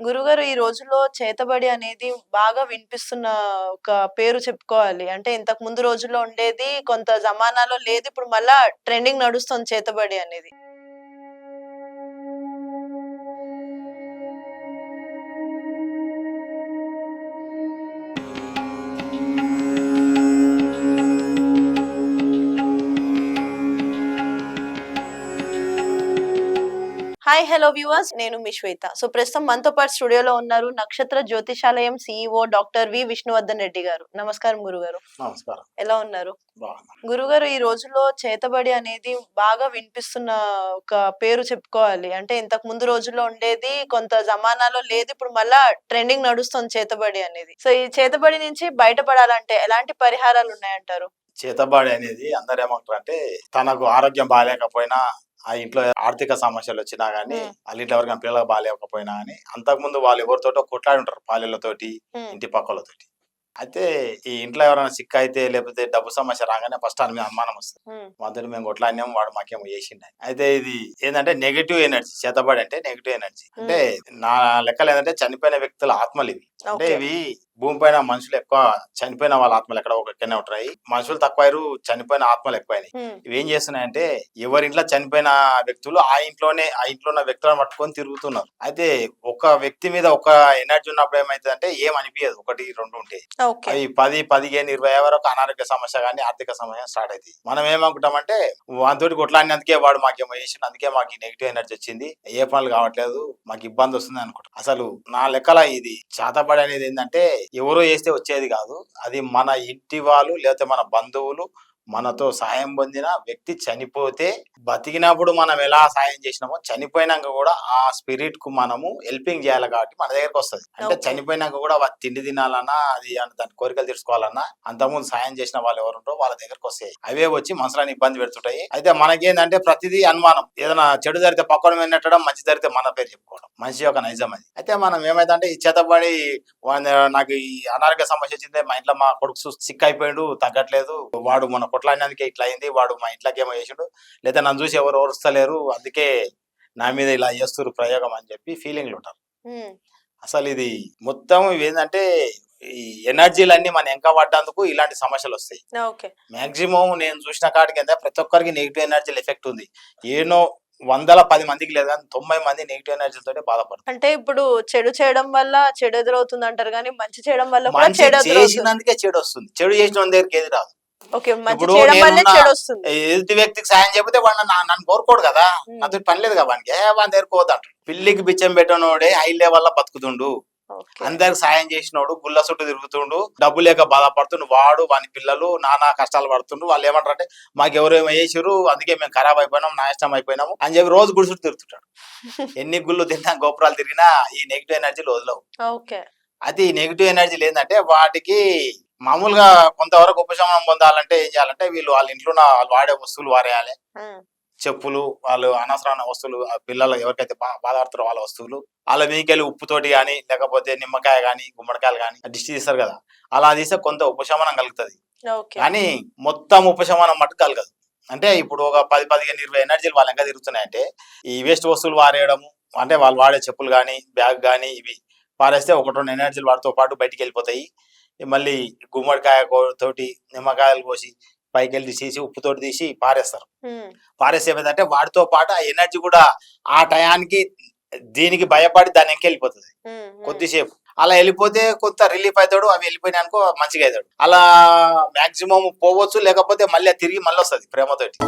గురుగారు ఈ రోజుల్లో చేతబడి అనేది బాగా వినిపిస్తున్న ఒక పేరు చెప్పుకోవాలి. అంటే ఇంతకు ముందు రోజుల్లో ఉండేది కొంత జమానాలో లేదు ఇప్పుడు మళ్ళా ట్రెండింగ్ నడుస్తుంది చేతబడి అనేది. హాయ్ హలో వ్యూవర్స్ నేను మీ శ్వేత. సో ప్రస్తుతం మనతో పాటు స్టూడియోలో ఉన్నారు Nakshatra Jyotishalayam CEO doctor V Vishnuvardhan Reddy garu. నమస్కారం గురుగారు. నమస్కారం. ఎలా ఉన్నారు? గురుగారు ఈ రోజుల్లో చేతబడి అనేది బాగా వినిపిస్తున్న ఒక పేరు చెప్పుకోవాలి. అంటే ఇంతకు ముందు రోజుల్లో ఉండేది కొంత జమానాలో లేదు. ఇప్పుడు మళ్ళా ట్రెండింగ్ నడుస్తుంది చేతబడి అనేది. సో ఈ చేతబడి నుంచి బయటపడాలంటే ఎలాంటి పరిహారాలు ఉన్నాయంటారు? చేతబాడి అనేది అందరు ఏమంటారు అంటే తనకు ఆరోగ్యం బాగాలేకపోయినా ఆ ఇంట్లో ఆర్థిక సమస్యలు వచ్చినా గానీ మ్మ్. వాళ్ళ ఇంట్లో ఎవరికైనా పిల్లలు బాగాలేకపోయినా గానీ అంతకుముందు వాళ్ళు ఎవరితోటో కొట్లాడి ఉంటారు పాలెళ్ళతోటి ఉమ్, ఇంటి పక్కలతోటి. అయితే ఈ ఇంట్లో ఎవరైనా సిక్ అయితే లేకపోతే డబ్బు సమస్య రాగానే ఫస్ట్ అని అనుమానం వస్తుంది. మొదటి మేము కొట్లాడినాం వాడు మాకేమో చేసిండే అయితే ఇది ఏంటంటే నెగిటివ్ ఎనర్జీ చేతబడి అంటే నెగిటివ్ ఎనర్జీ అంటే నా లెక్కలు ఏంటంటే చనిపోయిన వ్యక్తుల ఆత్మలు ఇవి. అంటే ఇవి భూమిపైన మనుషులు ఎక్కువ చనిపోయిన వాళ్ళ ఆత్మలు ఎక్కడ ఒకనే ఉంటాయి. మనుషులు తక్కువైరు చనిపోయిన ఆత్మలు ఎక్కువైనాయి. ఇవి ఏం చేస్తున్నాయంటే ఎవరి ఇంట్లో చనిపోయిన వ్యక్తులు ఆ ఇంట్లోనే ఆ ఇంట్లో ఉన్న వ్యక్తులను పట్టుకొని తిరుగుతున్నారు. అయితే ఒక వ్యక్తి మీద ఒక ఎనర్జీ ఉన్నప్పుడు ఏమైతుంది అంటే ఏం అనిపించదు ఒకటి రెండు ఉంటే. అవి పది పదిహేను ఇరవై వరకు అనారోగ్య సమస్య కానీ ఆర్థిక సమస్య స్టార్ట్ అవుతుంది మనం ఏమనుకుంటామంటే వాటితోటి కొట్లాడినందుకే వాడు మాకేమో చేసిండు అందుకే మాకు నెగిటివ్ ఎనర్జీ వచ్చింది. ఏ పనులు కావట్లేదు మాకు ఇబ్బంది వస్తుంది అనుకుంటాం. అసలు నా లెక్కల ఇది చేతబడి అనేది ఏంటంటే ఎవరో చేస్తే వచ్చేది కాదు. అది మన ఇంటి వాళ్ళు లేకపోతే మన బంధువులు మనతో సాయం పొందిన వ్యక్తి చనిపోతే బతికినప్పుడు మనం ఎలా సాయం చేసినామో చనిపోయినాక కూడా ఆ స్పిరిట్కు మనము హెల్పింగ్ చేయాలి కాబట్టి మన దగ్గరకు వస్తుంది. అంటే. చనిపోయినాక కూడా తిండి తినాలన్నా అది దాని కోరికలు తీర్చుకోవాలన్నా అంతకుముందు సాయం చేసిన వాళ్ళు ఎవరు ఉంటారో వాళ్ళ దగ్గరకు వస్తాయి. అవే వచ్చి మనసులను ఇబ్బంది పెడుతుంటాయి. అయితే మనకేందంటే ప్రతిదీ అనుమానం. ఏదైనా చెడు జరిగితే పక్కన వినట్టడం మంచి జరిగితే మన పేరు చెప్పుకోవడం. మనిషి యొక్క నైజం అది. అయితే మనం ఏమైందంటే ఈ చేతబడి నాకు ఈ అనారోగ్య సమస్య వచ్చింది మా ఇంట్లో మా కొడుకు సిక్ అయిపోయాడు తగ్గట్లేదు వాడు మన కొట్లాడినందుకే ఇట్లా అయింది. వాడు మా ఇంట్లోకి ఏమో చేసిండు. లేదా నన్ను చూసి ఎవరు ఓరుస్తలేరు అందుకే నా మీద ఇలా చేస్తున్నారు ప్రయోగం అని చెప్పి ఫీలింగ్లు ఉంటారు. అసలు ఇది మొత్తం ఏంటంటే ఈ ఎనర్జీలన్నీ మన ఎంక పడ్డందుకు ఇలాంటి సమస్యలు వస్తాయి. మాక్సిమం నేను చూసిన కాడికి ఎంత ప్రతి ఒక్కరికి నెగిటివ్ ఎనర్జీలు ఎఫెక్ట్ ఉంది. ఏనో వందల పది మందికి లేదు కానీ తొంభై మంది నెగిటివ్ ఎనర్జీలతో బాధపడతారు. అంటే ఇప్పుడు చెడు చేయడం వల్ల చెడు ఎదురవుతుంది అంటారు కానీ మంచి చేయడం వల్ల మంచి చేసినందుకే చెడు వస్తుంది. చెడు చేసిన దగ్గరికి ఏది రాదు. ఇప్పుడు ఎదుటి వ్యక్తికి సాయం చేయకపోతే వాడు నన్ను కోరుకోడు కదా. నాతో పని లేదు కదా వానికి. ఏ వాని దగ్గర పోదంటాడు పిల్లికి బిచ్చం పెట్టినోడే హై లెవెల్ బతుకుతుండు. అందరికి సాయం చేసినోడు గుళ్ళ చుట్టూ తిరుగుతుండు డబ్బు లేక బాధపడుతుండు వాడు వాని పిల్లలు నానా కష్టాలు పడుతుండు వాళ్ళు ఏమంటారు అంటే మాకు ఎవరేమో అందుకే మేము ఖరాబ్ అయిపోయినాం నాశనం అయిపోయినాము అని చెప్పి రోజు గుడి చుట్టూ తిరుగుతుంటాడు. ఎన్ని గుళ్ళు తిన్నా గోపురాలు తిరిగినా ఈ నెగిటివ్ ఎనర్జీలు వదలవు. ఓకే. అది నెగిటివ్ ఎనర్జీలు ఏంటంటే వాటికి మామూలుగా కొంతవరకు ఉపశమనం పొందాలంటే ఏం చేయాలంటే వీళ్ళు వాళ్ళ ఇంట్లో వాళ్ళు వాడే వస్తువులు వారేయాలి. చెప్పులు వాళ్ళు అనవసరమైన వస్తువులు పిల్లలు ఎవరికైతే బాధపడతారో వాళ్ళ వస్తువులు వాళ్ళ మీకెళ్ళి ఉప్పుతోటి కానీ లేకపోతే నిమ్మకాయ కానీ గుమ్మడికాయలు కానీ దిష్టి తీస్తారు కదా. అలా తీస్తే కొంత ఉపశమనం కలుగుతుంది. కానీ మొత్తం ఉపశమనం మటు కలగదు. అంటే ఇప్పుడు ఒక పది పదిహేను ఇరవై ఎనర్జీలు వాళ్ళ ఇంకా తిరుగుతున్నాయంటే ఈ వేస్ట్ వస్తువులు వారేయడము అంటే వాళ్ళు వాడే చెప్పులు కానీ బ్యాగ్ కానీ ఇవి పారేస్తే ఒకటి రెండు ఎనర్జీలు వాటితో పాటు బయటికి వెళ్ళిపోతాయి. మళ్ళీ గుమ్మడికాయ తోటి నిమ్మకాయలు పోసి పైకి వెళ్ళి తీసి ఉప్పుతోటి తీసి పారేస్తారు. ఉమ్, పారేసి ఏమైందంటే వాటితో పాటు ఆ ఎనర్జీ కూడా ఆ టయానికి దీనికి భయపడి దాని వెళ్ళిపోతుంది. కొద్దిసేపు. అలా వెళ్ళిపోతే కొంత రిలీఫ్ అవుతాడు అవి వెళ్ళిపోయినాయి అనుకో మంచిగా అవుతాడు అలా మాక్సిమం పోవచ్చు లేకపోతే మళ్ళీ తిరిగి మళ్ళీ వస్తుంది ప్రేమతోటి.